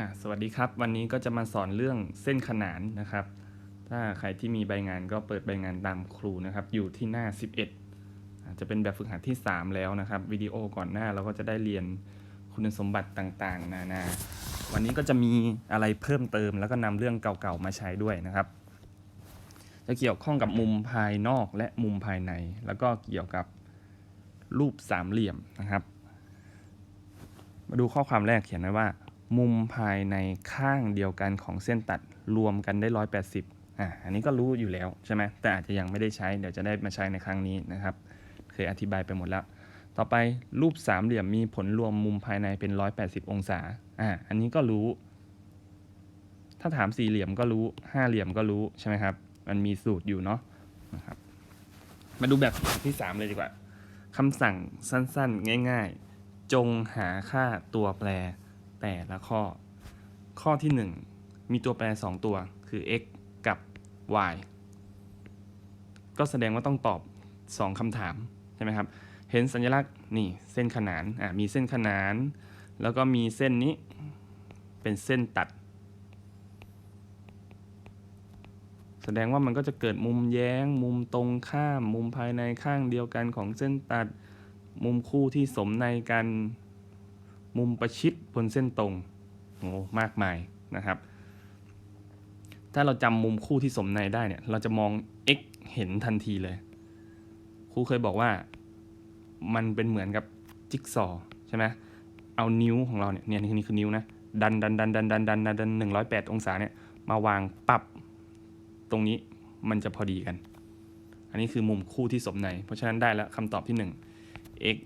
อะสวัสดีครับ วันนี้ก็จะมาสอนเรื่องเส้นขนานนะครับ ถ้าใครที่มีใบงานก็เปิดใบงานตามครูนะครับ อยู่ที่หน้า 11อาจจะเป็นแบบฝึกหัดที่ 3 แล้วนะครับวิดีโอก่อนหน้าเราก็จะได้เรียนคุณสมบัติต่างๆ นานาวันนี้ก็จะมีอะไรเพิ่มเติม แล้วก็นำเรื่องเก่าๆมาใช้ด้วยนะครับ จะเกี่ยวข้องกับมุมภายนอกและมุมภายใน แล้วก็เกี่ยวกับรูปสามเหลี่ยมนะครับ มาดูข้อความแรกเขียนไว้ว่า มุมภายในข้างเดียวกันของเส้นตัดรวมกันได้ 180อ่าอันนี้ก็รู้อยู่แล้วใช่ไหมแต่อาจจะยังไม่ได้ใช้ เดี๋ยวจะได้มาใช้ในครั้งนี้นะครับ เคยอธิบายไปหมดแล้ว ต่อไปรูปสามเหลี่ยมมีผลรวมมุมภายในเป็น 180 องศาอ่าอันนี้ก็รู้ ถ้าถามสี่เหลี่ยมก็รู้ห้าเหลี่ยมก็รู้ใช่ไหมครับ มันมีสูตรอยู่เนาะนะครับ มาดูแบบที่ 3 เลยดีกว่าคำสั่งสั้นๆ ง่าย ๆ จงหาค่าตัวแปร แต่ละข้อ ข้อที่ 1 มีตัวแปร 2 ตัวคือ x กับ y ก็แสดงว่าต้องตอบ 2คำถาม ใช่ไหมครับ เห็นสัญลักษณ์นี่เส้นขนานอะมีเส้นขนาน แล้วก็มีเส้นนี้เป็นเส้นตัด แสดงว่ามันก็จะเกิดมุมแย้ง มุมตรงข้าม มุมภายในข้างเดียวกันของเส้นตัด มุมคู่ที่สมในกัน มุมประชิดบนเส้นตรงโอ้มากมายนะครับ ถ้าเราจำมุมคู่ที่สมในได้เนี่ยเราจะมอง x เห็นทันทีเลย ครูเคยบอกว่ามันเป็นเหมือนกับจิ๊กซอว์ใช่ไหมเอานิ้วของเราเนี่ยเนี่ยนี่คือนิ้วนะดันดันดันดันดันดันดันดันหนึ่งร้อยแปดองศาเนี่ยมาวางปรับตรงนี้มันจะพอดีกัน อันนี้คือมุมคู่ที่สมใน เพราะฉะนั้นได้แล้วคำตอบที่ 1 x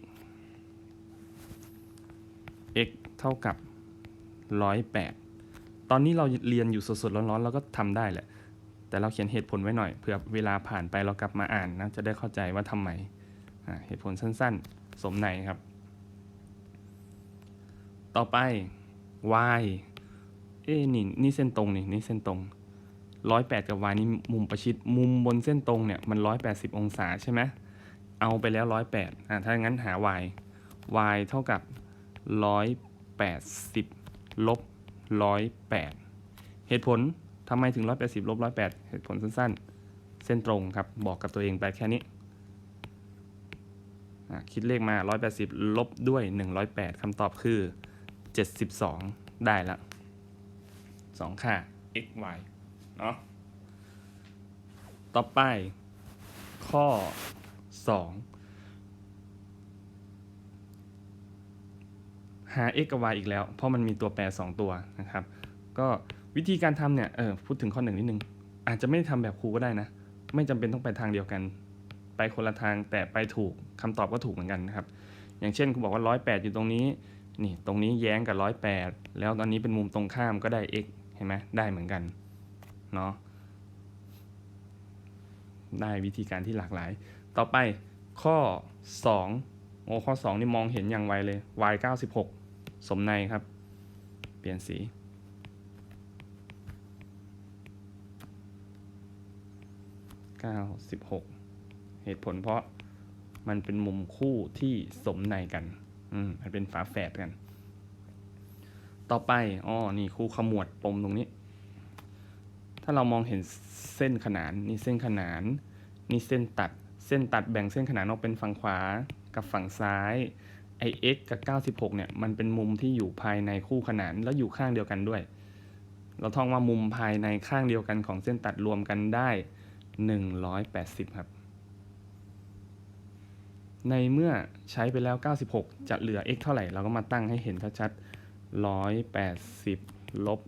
x เท่ากับ 108 ตอนนี้เราเรียนอยู่สดๆร้อนๆเราก็ทำได้แหละ แต่เราเขียนเหตุผลไว้หน่อยเผื่อเวลาผ่านไปเรากลับมาอ่านนะจะได้เข้าใจว่าทำไม เหตุผลสั้นๆ สมในครับ ต่อไป y เอ้นี่นี่เส้นตรงนี่นี่เส้นตรงร้อยแปดกับ y นี่มุมประชิดมุมบนเส้นตรงเนี่ยมันร้อยแปดสิบองศาใช่ไหมเอาไปแล้วร้อยแปดอ่าถ้างั้นหา y y เท่ากับ ร้อยแปดสิบลบร้อยแปดเหตุผลทำไมถึงร้อยแปดสิบลบร้อยแปดเหตุผลสั้นๆ เส้นตรงครับ บอกกับตัวเองไปแค่นี้ คิดเลขมา 180 ลบด้วย 108 คำตอบคือ 72 ได้ละ2ค่า x y เนาะต่อไปข้อ 2 หา x กับ y อีกแล้ว เพราะมันมีตัวแปร 2 ตัวนะครับ ก็วิธีการทำเนี่ยเออพูดถึงข้อหนึ่งนิดนึง อาจจะไม่ได้ทำแบบครูก็ได้นะ ไม่จำเป็นต้องไปทางเดียวกัน ไปคนละทางแต่ไปถูกคำตอบก็ถูกเหมือนกันนะครับ อย่างเช่นครูบอกว่า 108 อยู่ตรงนี้ นี่ตรงนี้แย้งกับ 108 แล้วตอนนี้เป็นมุมตรงข้ามก็ได้ x เห็นไหมได้เหมือนกันเนาะได้วิธีการที่หลากหลาย ต่อไปข้อ 2 โอ้ข้อ 2 นี่มองเห็นอย่างไวเลย y 96 สมในครับ เปลี่ยนสี96เหตุผลเพราะมันเป็นมุมคู่ที่สมในกัน อืม มันเป็นฝาแฝดกัน ต่อไป อ๋อ นี่คู่ขมวดปมตรงนี้ ถ้าเรามองเห็นเส้นขนาน นี่เส้นขนาน นี่เส้นตัด เส้นตัดแบ่งเส้นขนานออกเป็นฝั่งขวากับฝั่งซ้าย ไอ x กับ 96 เนี่ย มันเป็นมุมที่อยู่ภายในคู่ขนานแล้วอยู่ข้างเดียวกันด้วย เราท่องว่ามุมภายในข้างเดียวกันของเส้นตัดรวมกันได้ 180 ครับ ในเมื่อใช้ไปแล้ว 96 จะเหลือ x เท่าไหร่ เราก็มาตั้งให้เห็นชัดๆ180ลบ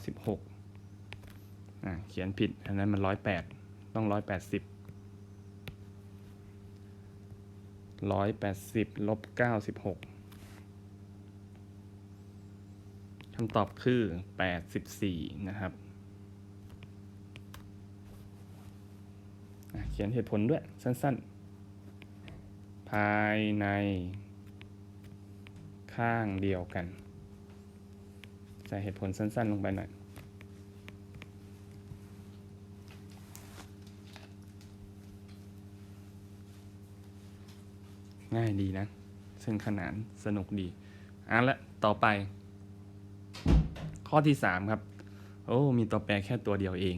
96อะเขียนผิด อันนั้นมัน 108 ต้อง 180 180ลบ96คำตอบคือ84นะครับ เขียนเหตุผลด้วยสั้นๆ ภายในข้างเดียวกัน ใส่เหตุผลสั้นๆ ลงไปหน่อย ง่ายดีนะ เส้นขนานสนุกดีเอะละต่อไป ข้อที่สามครับ โอ้ มีตัวแปรแค่ตัวเดียวเอง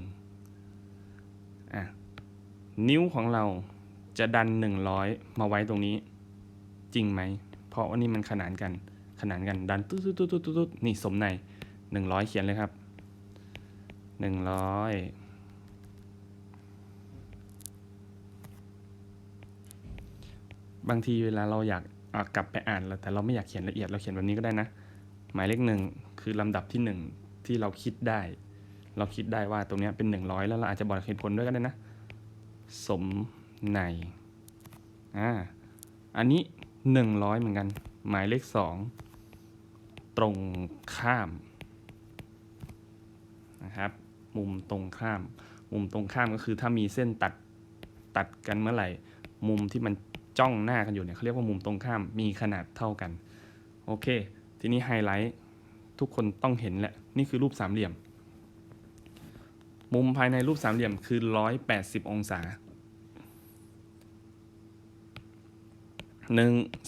อะนิ้วของเราจะดัน100มาไว้ตรงนี้ จริงไหม เพราะว่านี่มันขนานกัน ขนานกันดันตุ๊ดตุ๊ดตุ๊ดตุ๊ดตุ๊ดนี่สมใน100เขียนเลยครับ100 บางทีเวลาเราอยากกลับไปอ่านแล้วแต่เราไม่อยากเขียนละเอียดเราเขียนแบบนี้ก็ได้นะ หมายเลขหนึ่งคือลำดับที่หนึ่งที่เราคิดได้ เราคิดได้ว่าตรงนี้เป็นหนึ่งร้อยแล้วเราอาจจะบอกเหตุผลด้วยก็ได้นะ สมในอ่าอันนี้หนึ่งร้อยเหมือนกัน หมายเลขสองตรงข้ามนะครับมุมตรงข้าม มุมตรงข้ามก็คือถ้ามีเส้นตัดตัดกันเมื่อไหร่ มุมที่มัน จ้องหน้ากันอยู่เนี่ยเขาเรียกว่ามุมตรงข้ามมีขนาดเท่ากัน โอเค ทีนี้ไฮไลท์ทุกคนต้องเห็นแหละ นี่คือรูปสามเหลี่ยม มุมภายในรูปสามเหลี่ยมคือ 180 องศา 1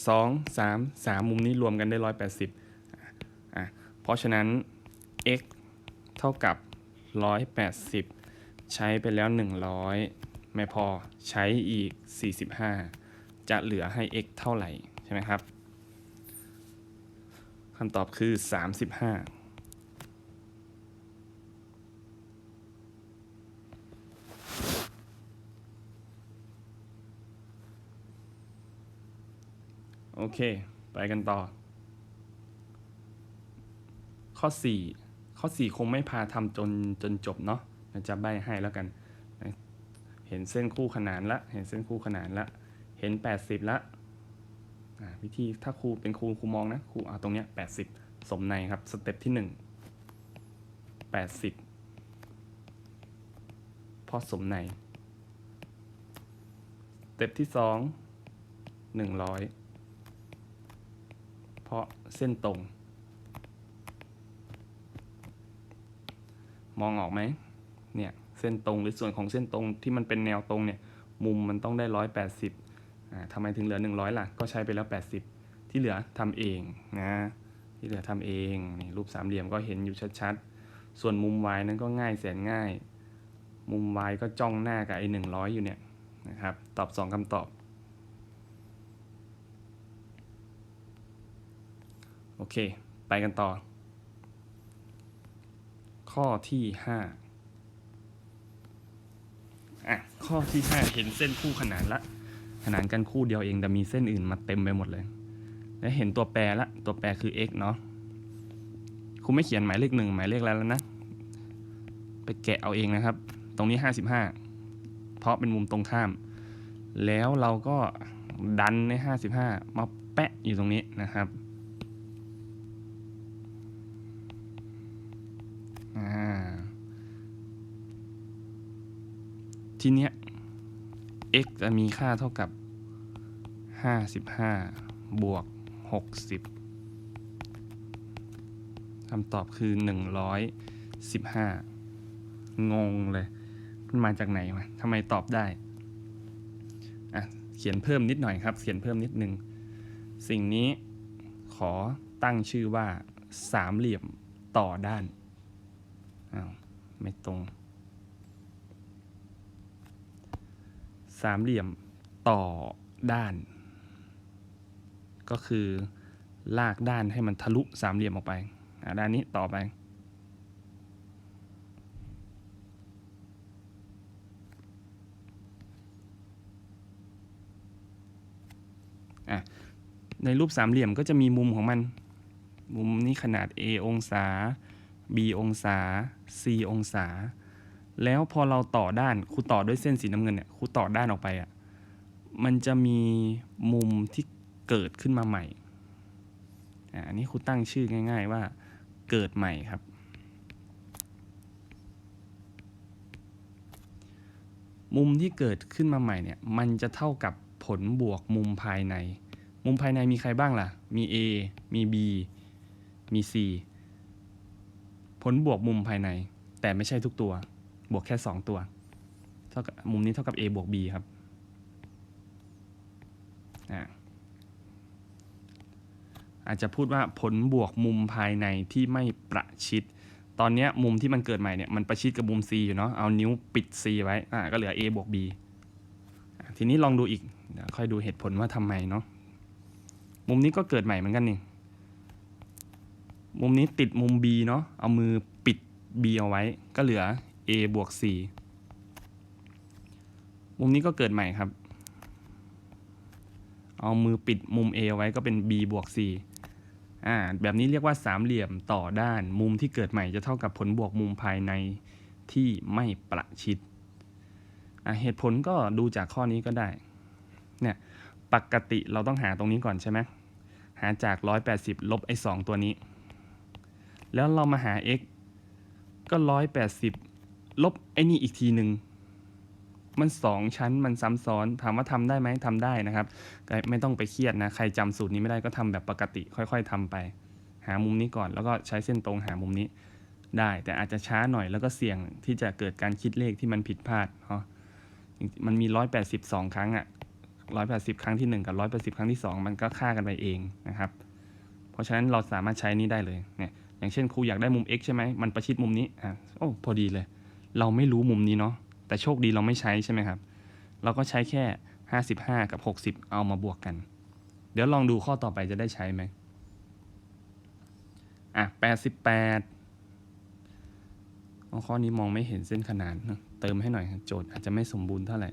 2 3 3 มุมนี้รวมกันได้ 180อะเพราะฉะนั้น x เท่ากับ 180 ใช้ไปแล้ว 100 ไม่พอใช้อีก 45 จะเหลือให้ x เท่าไหร่ใช่ไหมครับคำตอบคือ 35โอเค ไปกันต่อ ข้อ 4 ข้อ 4 คงไม่พาทำจนจนจบเนาะจะใบให้แล้วกัน เห็นเส้นคู่ขนานละ เห็นเส้นคู่ขนานละ เห็น 80และววิธีถ้าครูเป็นครูครูมองนะครูเอาตรงเนี้ย80 สมในครับสเต็ปที่ 1 80 พอสมในสเต็ปที่ 2 100 เพราะเส้นตรง มองออกไหมเนี่ยเส้นตรงหรือส่วนของเส้นตรงที่มันเป็นแนวตรงเนี่ยมุมมันต้องได้ 180 ทำไมถึงเหลือหนึ่งร้อยล่ะก็ใช้ไปแล้วแปดสิบที่เหลือทำเองนะที่เหลือทำเองนี่รูปสามเหลี่ยมก็เห็นอยู่ชัดๆ ส่วนมุม y นั้นก็ง่ายแสนง่าย มุม y ก็จ้องหน้ากับไอ้หนึ่งร้อยอยู่เนี่ยนะครับตอบสองคำตอบ โอเค ไปกันต่อ ข้อที่ห้าอะข้อที่ห้าเห็นเส้นคู่ขนานละ ขนานกันคู่เดียวเองแต่มีเส้นอื่นมาเต็มไปหมดเลย และเห็นตัวแปรละตัวแปรคือ x เนาะครูไม่เขียนหมายเลขหนึ่งหมายเลขอะไรแล้วนะ ไปแกะเอาเองนะครับ ตรงนี้ห้าสิบห้าเพราะเป็นมุมตรงข้าม แล้วเราก็ดันในห้าสิบห้ามาแปะอยู่ตรงนี้นะครับอ่าทีเนี้ย x จะมีค่าเท่ากับ 55 บวก 60คำตอบคือ 115 งงเลยมันมาจากไหนมาทำไมตอบได้ อะ เขียนเพิ่มนิดหน่อยครับ เขียนเพิ่มนิดนึง สิ่งนี้ขอตั้งชื่อว่าสามเหลี่ยมต่อด้าน อ้าว ไม่ตรง สามเหลี่ยมต่อด้าน ก็คือลากด้านให้มันทะลุสามเหลี่ยมออกไปด้านนี้ต่อไป ในรูปสามเหลี่ยมก็จะมีมุมของมัน มุมนี้ขนาด a องศา b องศา c องศา แล้วพอเราต่อด้านครูต่อด้วยเส้นสีน้ำเงินเนี่ยครูต่อด้านออกไปอะมันจะมีมุมที่เกิดขึ้นมาใหม่อันนี้ครูตั้งชื่อง่าย ๆ ว่าเกิดใหม่ครับ มุมที่เกิดขึ้นมาใหม่เนี่ยมันจะเท่ากับผลบวกมุมภายใน มุมภายในมีใครบ้างล่ะ มี A มี B มี C ผลบวกมุมภายใน แต่ไม่ใช่ทุกตัว บวกแค่ 2 ตัว เท่ากับมุมนี้เท่ากับ a บวก b ครับอาอาจจะพูดว่าผลบวกมุมภายในที่ไม่ประชิด ตอนนี้มุมที่มันเกิดใหม่เนี่ยมันประชิดกับมุม C อยู่เนาะ เอานิ้วปิด C ไว้ อ่า ก็เหลือ A บวก B ทีนี้ลองดูอีกค่อยดูเหตุผลว่าทำไมเนาะ มุมนี้ก็เกิดใหม่เหมือนกันนี่ มุมนี้ติดมุม B เนาะ เอามือปิด B เอาไว้ ก็เหลือ A บวก C มุมนี้ก็เกิดใหม่ครับ เอามือปิดมุม A เอไว้ก็เป็น B บวก C อ่าแบบนี้เรียกว่าสามเหลี่ยมต่อด้านมุมที่เกิดใหม่จะเท่ากับผลบวกมุมภายในที่ไม่ประชิดเหตุผลก็ดูจากข้อนี้ก็ได้ เนี่ย ปกติเราต้องหาตรงนี้ก่อนใช่ไหม หาจาก 180 ลบไอ้2ตัวนี้ แล้วเรามาหา x ก็ 180 ลบไอ้นี่อีกทีหนึ่งมันสองชั้นมันซ้ำซ้อนถามว่าทำได้ไหมทำได้นะครับ ไม่ต้องไปเครียดนะ ใครจำสูตรนี้ไม่ได้ก็ทำแบบปกติ ค่อย ๆทำไป หามุมนี้ก่อน แล้วก็ใช้เส้นตรงหามุมนี้ได้ แต่อาจจะช้าหน่อยแล้วก็เสี่ยงที่จะเกิดการคิดเลขที่มันผิดพลาดเนาะจริงๆมันมี 182 ครั้งอะ180 ครั้งที่ 1 กับ 180 ครั้งที่ 2 มันก็ค่ากันไปเองนะครับ เพราะฉะนั้นเราสามารถใช้นี้ได้เลยเนี่ยอย่างเช่นครูอยากได้มุม x ใช่ไหมมันประชิดมุมนี้อะโอ้พอดีเลย เราไม่รู้มุมนี้เนาะแต่โชคดีเราไม่ใช้ใช่ไหมครับ เราก็ใช้แค่ 55 กับ 60 เอามาบวกกัน เดี๋ยวลองดูข้อต่อไปจะได้ใช้ไหมอะ 88 ข้อนี้มองไม่เห็นเส้นขนานเติมให้หน่อย โจทย์อาจจะไม่สมบูรณ์เท่าไหร่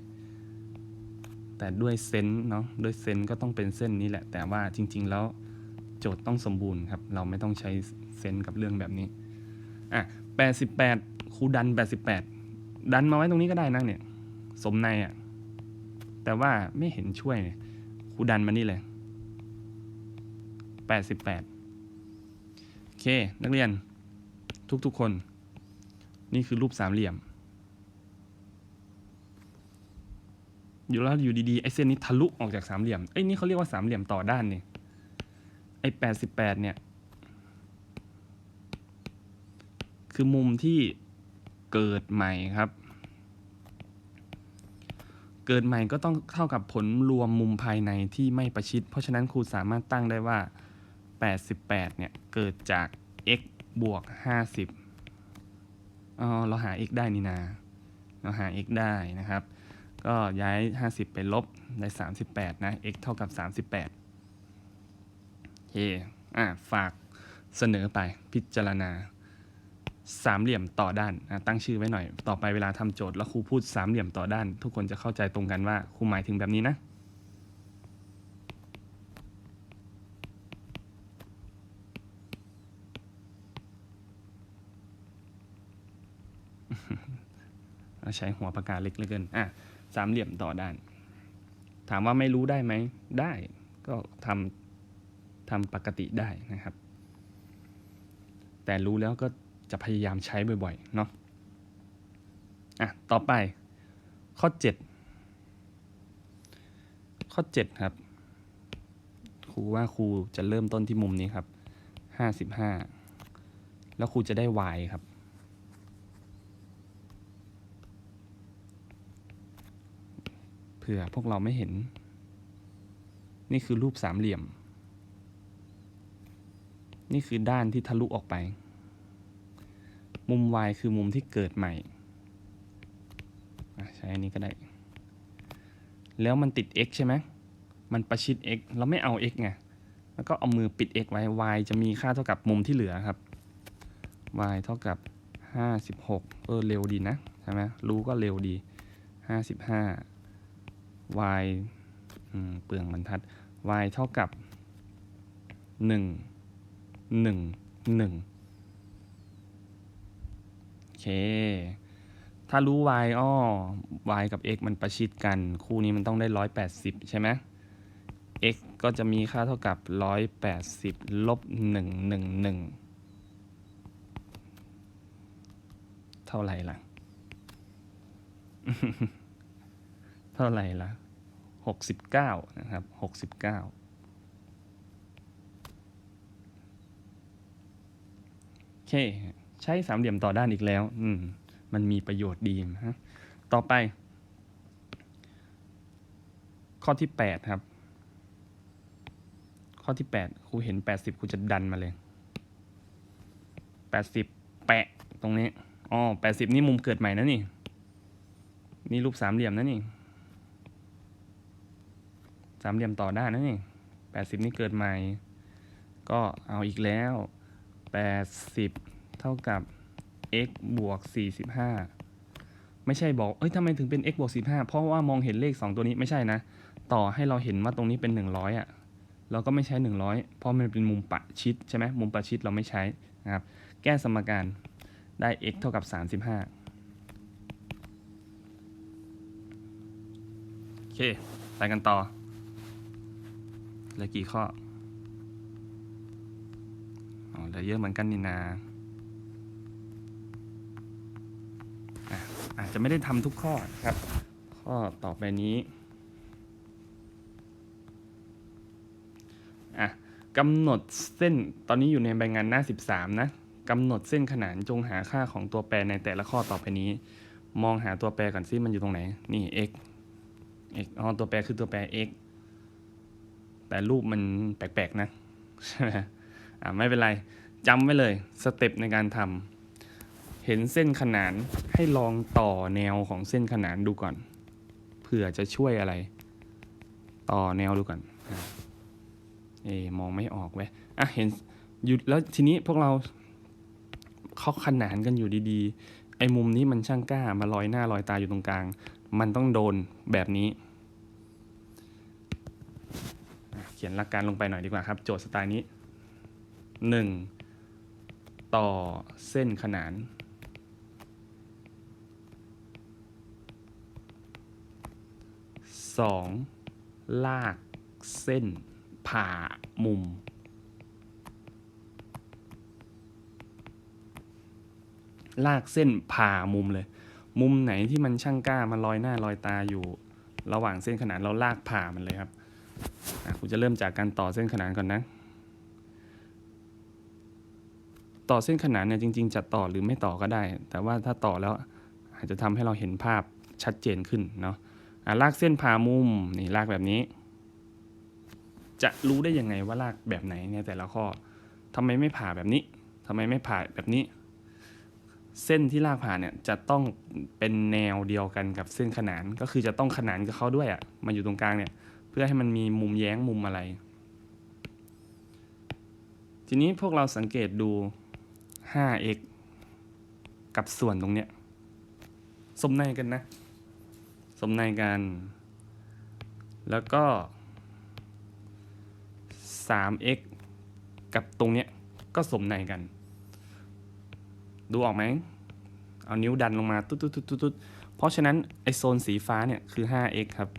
แต่ด้วยเซนเนาะด้วยเซนก็ต้องเป็นเส้นนี้แหละ แต่ว่าจริง ๆ แล้วโจทย์ต้องสมบูรณ์ครับ เราไม่ต้องใช้เซนกับเรื่องแบบนี้ อะ 88 ครูดัน88ดันมาไว้ตรงนี้ก็ได้นะเนี่ย สมในอะ แต่ว่าไม่เห็นช่วยเนี่ยครูดันมานี่เลย88โอเค นักเรียนทุกๆคน นี่คือรูปสามเหลี่ยม อยู่แล้วอยู่ดีๆ ไอ้เส้นนี้ทะลุออกจากสามเหลี่ยม เอ้ยนี่เขาเรียกว่าสามเหลี่ยมต่อด้านนี่ไอ้88เนี่ย คือมุมที่ เกิดใหม่ครับ เกิดใหม่ก็ต้องเท่ากับผลรวมมุมภายในที่ไม่ประชิด เพราะฉะนั้นครูสามารถตั้งได้ว่า 88 เนี่ย เกิดจาก x บวก 50อ๋อเราหา x ได้นี่นา เราหา x ได้นะครับ ก็ย้าย 50 ไปลบได้ 38 นะ x เท่ากับ 38โอเคอะ ฝากเสนอไปพิจารณา สามเหลี่ยมต่อด้านนะตั้งชื่อไว้หน่อย ต่อไปเวลาทำโจทย์แล้วครูพูดสามเหลี่ยมต่อด้าน ทุกคนจะเข้าใจตรงกันว่าครูหมายถึงแบบนี้นะ ใช้หัวปากกาเล็กเหลือเกินอะสามเหลี่ยมต่อด้าน ถามว่าไม่รู้ได้ไหม ได้ก็ทำทำปกติได้นะครับ แต่รู้แล้วก็ จะพยายามใช้บ่อยๆเนาะอะต่อไปข้อ 7 ข้อ 7 ครับ ครูว่าครูจะเริ่มต้นที่มุมนี้ครับ 55 แล้วครูจะได้ y ครับ เผื่อพวกเราไม่เห็น นี่คือรูปสามเหลี่ยม นี่คือด้านที่ทะลุออกไป มุม y คือมุมที่เกิดใหม่ใช้อันนี้ก็ได้ แล้วมันติด x ใช่ไหมมันประชิด x เราไม่เอา x ไงแล้วก็เอามือปิด x ไว้ y จะมีค่าเท่ากับมุมที่เหลือครับ y เท่ากับ 56 เออเร็วดีนะใช่ไหมรู้ก็เร็วดี 55 y เปลืองบรรทัด y เท่ากับ 1 1 1 เค ถ้ารู้ y อ้อ y กับ x มันประชิดกัน คู่นี้มันต้องได้ 180 ใช่ไหม x ก็จะมีค่าเท่ากับ 180ลบ111 เท่าไหร่ล่ะ เท่าไหร่ล่ะ 69 นะครับ 69โอเค ใช้สามเหลี่ยมต่อด้านอีกแล้ว อืมมันมีประโยชน์ดีนะต่อไป ข้อที่8ครับ ข้อที่8ครูเห็น80ครูจะดันมาเลย80แปะตรงนี้อ๋อแปดสิบนี่มุมเกิดใหม่นะนี่ นี่รูปสามเหลี่ยมนะนี่ สามเหลี่ยมต่อด้านนะนี่แปดสิบนี่เกิดใหม่ ก็เอาอีกแล้วแปดสิบ เท่ากับ x บวกสี่สิบห้าไม่ใช่บอก เอ้ยทำไมถึงเป็น x บวกสิบห้าเพราะว่ามองเห็นเลขสองตัวนี้ไม่ใช่นะ ต่อให้เราเห็นว่าตรงนี้เป็นหนึ่งร้อยอะ เราก็ไม่ใช้ 100 เพราะมันเป็นมุมประชิดใช่ไหมมุมประชิดเราไม่ใช้นะครับ แก้สมการได้ x เท่ากับ 35 โอเค ไปกันต่อเหลือกี่ข้อ อ๋อเหลือเยอะเหมือนกันนี่นาะ อาจจะไม่ได้ทำทุกข้อนะครับ ข้อต่อไปนี้อะกำหนดเส้นตอนนี้อยู่ในใบงานหน้า 13 นะกำหนดเส้นขนานจงหาค่าของตัวแปรในแต่ละข้อต่อไปนี้ มองหาตัวแปรก่อนซิมันอยู่ตรงไหน นี่ x x อ๋อตัวแปรคือตัวแปร x แต่รูปมันแปลกๆนะใช่ไหมอะไม่เป็นไรจำไว้เลยสเต็ปในการทำ เห็นเส้นขนานให้ลองต่อแนวของเส้นขนานดูก่อนเผื่อจะช่วยอะไร ต่อแนวดูก่อนเอมองไม่ออกเว้ยอะเห็นหยุดแล้วทีนี้พวกเราเขาขนานกันอยู่ดีๆ ไอ้มุมนี้มันช่างกล้ามาลอยหน้าลอยตาอยู่ตรงกลาง มันต้องโดนแบบนี้ เขียนหลักการลงไปหน่อยดีกว่าครับ โจทย์สไตล์นี้หนึ่งต่อเส้นขนาน สองลากเส้น ผ่ามุม ลากเส้นผ่ามุมเลย มุมไหนที่มันช่างกล้ามันลอยหน้าลอยตาอยู่ ระหว่างเส้นขนานเราลากผ่ามันเลยครับกูจะเริ่มจากการต่อเส้นขนานก่อนนะ ต่อเส้นขนานเนี่ยจริง ๆ จะต่อหรือไม่ต่อก็ได้ แต่ว่าถ้าต่อแล้วอาจจะทำให้เราเห็นภาพชัดเจนขึ้นเนาะ ลากเส้นผ่ามุมนี่ลากแบบนี้ จะรู้ได้ยังไงว่าลากแบบไหนในแต่ละข้อทำไมไม่ผ่าแบบนี้ทำไมไม่ผ่าแบบนี้ เส้นที่ลากผ่าเนี่ยจะต้องเป็นแนวเดียวกันกับเส้นขนานก็คือจะต้องขนานกับเขาด้วยอะ่ะมาอยู่ตรงกลางเนี่ย เพื่อให้มันมีมุมแย้งมุมอะไร ทีนี้พวกเราสังเกตดู 5x กับส่วนตรงเนี้ยสมในกันนะ สมในกัน แล้วก็ 3x กับตรงเนี้ยก็สมในกัน ดูออกไหม เอานิ้วดันลงมาตุ๊ดตุ๊ดตุ๊ดตุ๊ดเพราะฉะนั้น ไอโซนสีฟ้าเนี่ยคือ 5x ครับ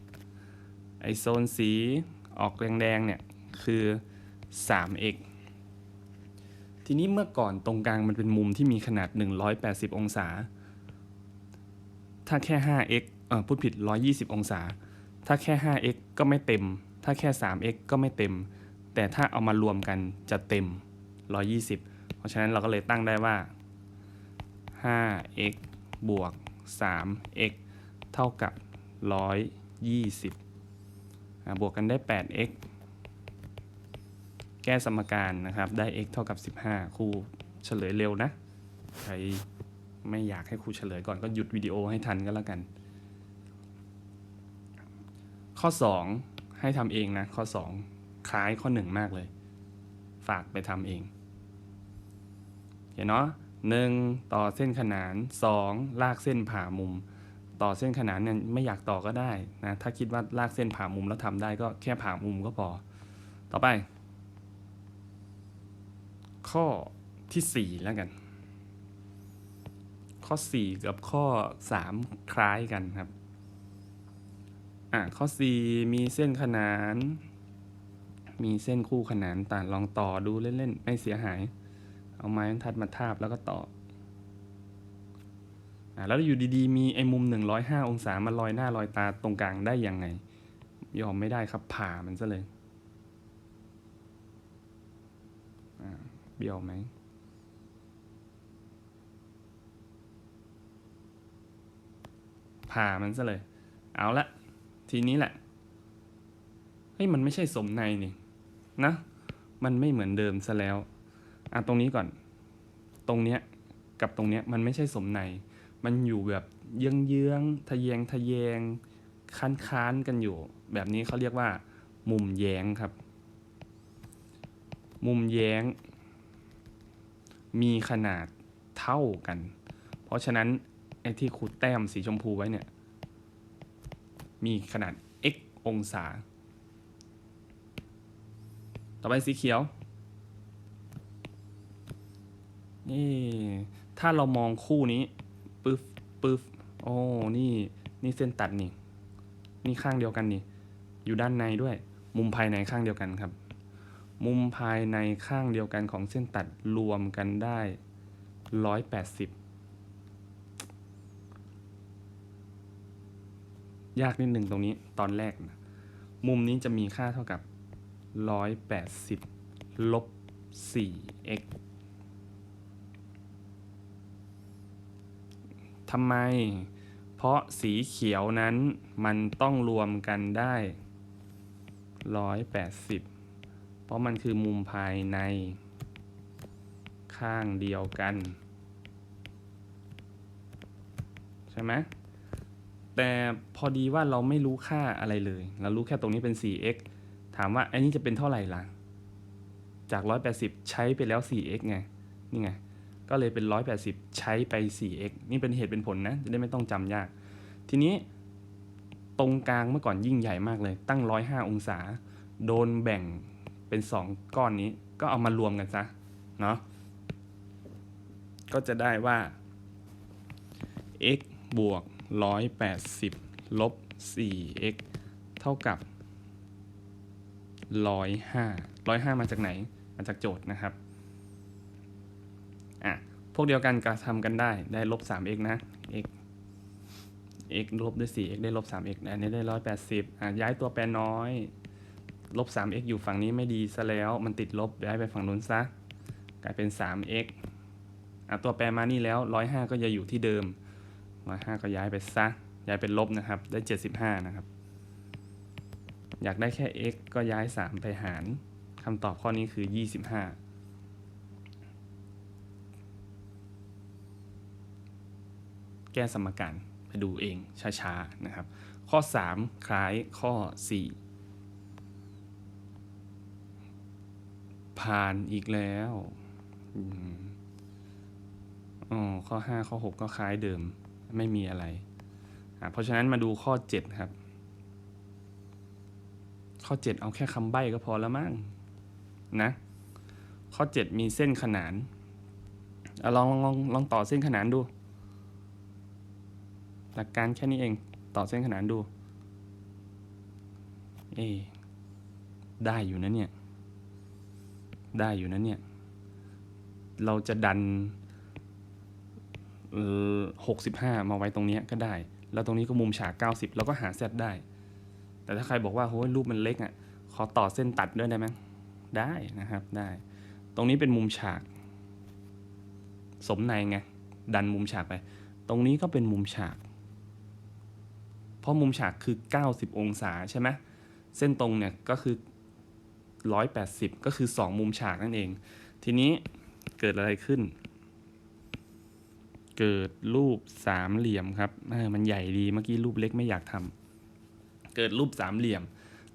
ไอโซนสีออกแดงๆเนี่ยคือ 3x ทีนี้เมื่อก่อนตรงกลางมันเป็นมุมที่มีขนาด 180 องศา ถ้าแค่ 5x เออพูดผิด 120 องศา ถ้าแค่ 5x ก็ไม่เต็ม ถ้าแค่ 3x ก็ไม่เต็ม แต่ถ้าเอามารวมกันจะเต็ม 120 เพราะฉะนั้นเราก็เลยตั้งได้ว่า 5x บวก 3x เท่ากับ 120อะบวกกันได้ 8x แก้สมการนะครับ ได้ x เท่ากับ 15 ครูเฉลยเร็วนะ ใครไม่อยากให้ครูเฉลยก่อนก็หยุดวิดีโอให้ทันก็แล้วกัน ข้อ 2 ให้ทำเองนะ ข้อ 2 คล้ายข้อ 1 มากเลย ฝากไปทำเอง เห็นเนาะหนึ่งต่อเส้นขนาน 2 ลากเส้นผ่ามุม ต่อเส้นขนานเนี่ยไม่อยากต่อก็ได้นะถ้าคิดว่าลากเส้นผ่ามุมแล้วทำได้ก็แค่ผ่ามุมก็พอ ต่อไป ข้อที่4แล้วกัน ข้อ 4 กับข้อ 3 คล้ายกันครับ อะข้อ 4 มีเส้นขนาน มีเส้นคู่ขนานต่างลองต่อดูเล่นๆ ไม่เสียหาย เอาไม้บรรทัดมาทาบแล้วก็ต่ออะแล้วอยู่ดีๆ มีไอ้มุม 105 องศามาลอยหน้าลอยตาตรงกลางได้ยังไง ยอมไม่ได้ครับผ่ามันซะเลยเบี้ยวไหมผ่ามันซะเลย เอาละ ทีนี้แหละเฮ้ยมันไม่ใช่สมในนี่นะ มันไม่เหมือนเดิมซะแล้วอะตรงนี้ก่อน ตรงเนี้ยกับตรงเนี้ยมันไม่ใช่สมใน มันอยู่แบบเยื้องเยื้องทะแยงทะแยงค้านค้านกันอยู่ แบบนี้เขาเรียกว่า มุมแย้งครับ มุมแย้ง มีขนาดเท่ากัน เพราะฉะนั้นไอ้ที่ครูแต้มสีชมพูไว้เนี่ย มีขนาด x องศา ต่อไปสีเขียว นี่ ถ้าเรามองคู่นี้ปึ๊บปึ๊บโอ้ นี่ นี่เส้นตัดนี่ นี่ข้างเดียวกันนี่ อยู่ด้านในด้วย มุมภายในข้างเดียวกันครับ มุมภายในข้างเดียวกันของเส้นตัดรวมกันได้ร้อยแปดสิบ ยากนิดหนึ่งตรงนี้ตอนแรกนะมุมนี้จะมีค่าเท่ากับร้อยแปดสิบลบสี่ x ทำไม เพราะสีเขียวนั้นมันต้องรวมกันได้ร้อยแปดสิบเพราะมันคือมุมภายในข้างเดียวกัน ใช่ไหม แต่พอดีว่าเราไม่รู้ค่าอะไรเลย เรารู้แค่ตรงนี้เป็น 4x ถามว่าอันนี้จะเป็นเท่าไหร่ล่ะ จาก 180 ใช้ไปแล้ว 4x ไง นี่ไง ก็เลยเป็น 180 ใช้ไป 4x นี่เป็นเหตุเป็นผลนะ จะได้ไม่ต้องจำยาก ทีนี้ตรงกลางเมื่อก่อนยิ่งใหญ่มากเลย ตั้ง 105 องศา โดนแบ่งเป็น 2 ก้อนนี้ ก็เอามารวมกันซะ เนาะ ก็จะได้ว่า x บวก 180ลบ 4x เท่ากับ 105 105 มาจากไหน มาจากโจทย์นะครับ อะ พวกเดียวกันก็ทำกันได้ ได้ลบ 3x นะ x x ลบด้วย 4x ได้ลบ 3x อันนี้ได้ 180 อะ ย้ายตัวแปรน้อย ลบ 3x อยู่ฝั่งนี้ไม่ดีซะแล้ว มันติดลบ ย้ายไปฝั่งนู้นซะ กลายเป็น 3x อะ ตัวแปรมานี่แล้ว 105 ก็จะอยู่ที่เดิม 105 ก็ย้ายไปซะ ย้ายเป็นลบนะครับ ได้ 75 นะครับ อยากได้แค่ x ก็ย้าย 3 ไปหารคำตอบข้อนี้คือ 25แก้สมการไปดูเองช้าๆนะครับ ข้อ 3 คล้ายข้อ 4 ผ่านอีกแล้วอ๋อข้อ 5 ข้อ 6 ก็คล้ายเดิม ไม่มีอะไร เพราะฉะนั้นมาดูข้อ 7 ครับ ข้อ 7 เอาแค่คำใบ้ก็พอแล้วมั้งนะ ข้อ 7 มีเส้นขนานอลองลองลองลองต่อเส้นขนานดู หลักการแค่นี้เองต่อเส้นขนานดู เอ ได้อยู่นะเนี่ย ได้อยู่นะเนี่ย เราจะดัน หกสิบห้ามาไว้ตรงนี้ก็ได้ แล้วตรงนี้ก็มุมฉาก 90เราก็หาเซตได้ แต่ถ้าใครบอกว่าโอ้ยรูปมันเล็กอะ ขอต่อเส้นตัดด้วยได้ไหมได้นะครับได้ ตรงนี้เป็นมุมฉาก สมในไง ดันมุมฉากไป ตรงนี้ก็เป็นมุมฉาก เพราะมุมฉากคือ 90 องศาใช่ไหมเส้นตรงเนี่ยก็คือ 180 ก็คือ 2 มุมฉากนั่นเอง ทีนี้เกิดอะไรขึ้น เกิดรูปสามเหลี่ยมครับมันใหญ่ดีเมื่อกี้รูปเล็กไม่อยากทำเกิดรูปสามเหลี่ยม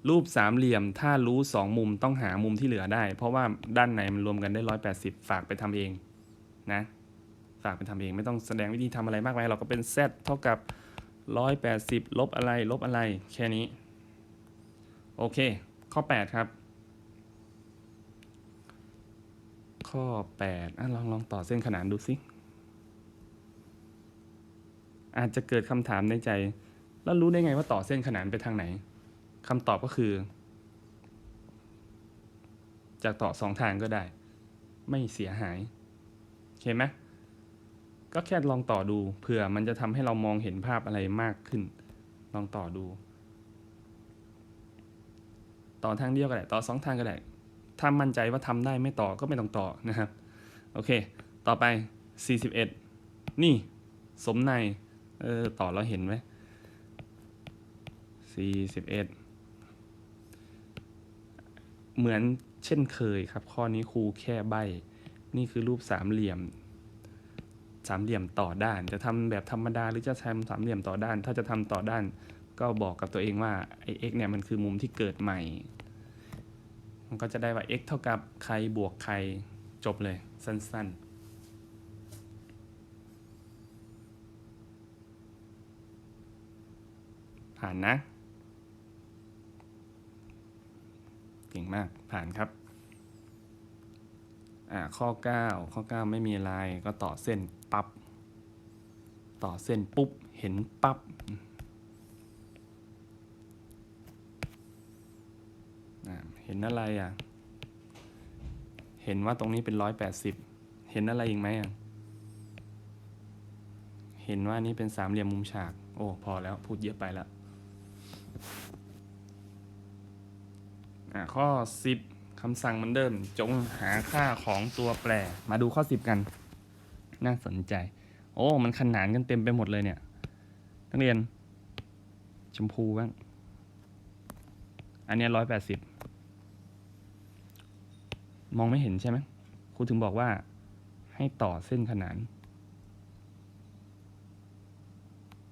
รูปสามเหลี่ยม ถ้ารู้สองมุมต้องหามุมที่เหลือได้ เพราะว่าด้านในมันรวมกันได้ 180 ฝากไปทำเองนะ ฝากไปทำเองไม่ต้องแสดงวิธีทำอะไรมากมายเราก็เป็น z เท่ากับ 180 ลบอะไร ลบอะไร แค่นี้ โอเค ข้อ 8 ครับข้อ8อะลองลองต่อเส้นขนานดูสิ อาจจะเกิดคำถามในใจ แล้วรู้ได้ไงว่าต่อเส้นขนานไปทางไหนคำตอบก็คือ จากต่อสองทางก็ได้ ไม่เสียหายเห็นไหมก็แค่ลองต่อดูเผื่อมันจะทำให้เรามองเห็นภาพอะไรมากขึ้น ลองต่อดู ต่อทางเดียวก็ได้ต่อสองทางก็ได้ถ้ามั่นใจว่าทำได้ไม่ต่อก็ไม่ต้องต่อนะครับ โอเค ต่อไป 41 นี่ สมใน เออ ต่อแล้วเห็นไหม41เหมือนเช่นเคยครับ ข้อนี้ครูแค่ใบ นี่คือรูปสามเหลี่ยม สามเหลี่ยมต่อด้าน จะทำแบบธรรมดาหรือจะทำสามเหลี่ยมต่อด้าน ถ้าจะทำต่อด้าน ก็บอกกับตัวเองว่าไอ้ x เนี่ยมันคือมุมที่เกิดใหม่ มันก็จะได้ว่า x เท่ากับใครบวกใครจบเลยสั้น ๆ ผ่านนะ เก่งมากผ่านครับ อ่าข้อ 9 ข้อ 9 ไม่มีอะไรก็ต่อเส้นปับ๊บต่อเส้นปุ๊บ เห็นปับ๊บอ่าเห็นอะไรอะ เห็นว่าตรงนี้เป็นร้อยแปดสิบ เห็นอะไรอีกไหมอะ เห็นว่านี่เป็นสามเหลี่ยมมุมฉาก โอ้ พอแล้ว พูดเยอะไปแล้วอ่า ข้อสิบคำสั่งเหมือนเดิม จงหาค่าของตัวแปร มาดูข้อสิบกัน น่าสนใจ โอ้ มันขนานกันเต็มไปหมดเลยเนี่ย นักเรียน ชมพูบ้าง อันนี้ร้อยแปดสิบ มองไม่เห็นใช่ไหมครูถึงบอกว่าให้ต่อเส้นขนาน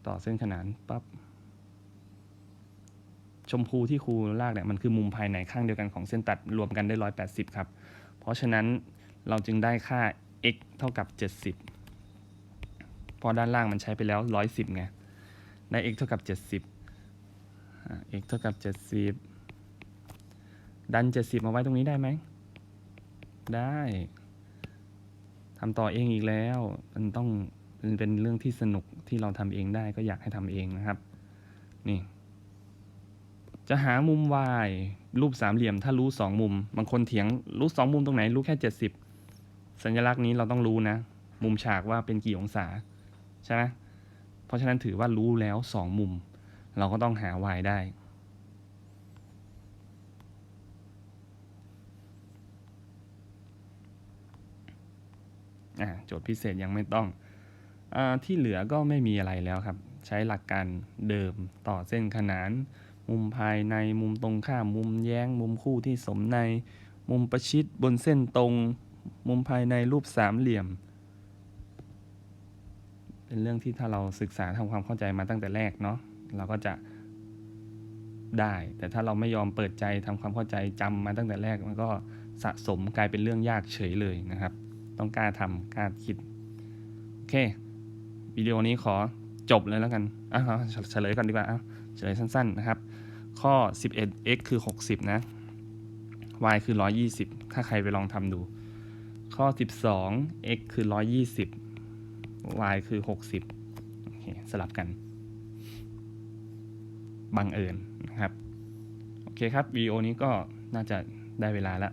ต่อเส้นขนานปับ๊บ ชมพูที่ครูลากเนี่ยมันคือมุมภายในข้างเดียวกันของเส้นตัดรวมกันได้ 180 ครับ เพราะฉะนั้นเราจึงได้ค่า x เท่ากับ 70พราะด้านล่างมันใช้ไปแล้ว 110 ไง ได้ x เท่ากับ 70 x เท่ากับ 70 ดัน 70 มาไว้ตรงนี้ได้ไหม ได้ทำต่อเองอีกแล้ว มันต้องมันเป็นเรื่องที่สนุกที่เราทำเองได้ก็อยากให้ทำเองนะครับ นี่ จะหามุม y รูปสามเหลี่ยมถ้ารู้สองมุม บางคนเถียงรู้สองมุมตรงไหนรู้แค่เจ็ดสิบสัญลักษณ์นี้เราต้องรู้นะ มุมฉากว่าเป็นกี่องศาใช่ไหมเพราะฉะนั้นถือว่ารู้แล้วสองมุม เราก็ต้องหา y ได้อ่าโจทย์พิเศษยังไม่ต้องอที่เหลือก็ไม่มีอะไรแล้วครับ ใช้หลักการเดิมต่อเส้นขนาน มุมภายในมุมตรงข้ามมุมแย้ง มุมคู่ที่สมใน มุมประชิดบนเส้นตรง มุมภายในรูปสามเหลี่ยม เป็นเรื่องที่ถ้าเราศึกษาทำความเข้าใจมาตั้งแต่แรกเนาะเราก็จะได้ แต่ถ้าเราไม่ยอมเปิดใจทำความเข้าใจจำมาตั้งแต่แรกมันก็สะสมกลายเป็นเรื่องยากเฉยเลยนะครับ ต้องกล้าทำกล้าคิดโอเควิดีโอนี้ขอจบเลยแล้วกันอะเอเฉลยก่อนดีกว่าเฉลยสั้น ๆนะครับ ข้อ 11x คือ 60 นะ y คือ 120 ถ้าใครไปลองทำดู ข้อ 12x คือ 120 y คือ 60โอเคสลับกัน บังเอิญนะครับ โอเคครับวิดีโอนี้ก็น่าจะได้เวลาแล้ว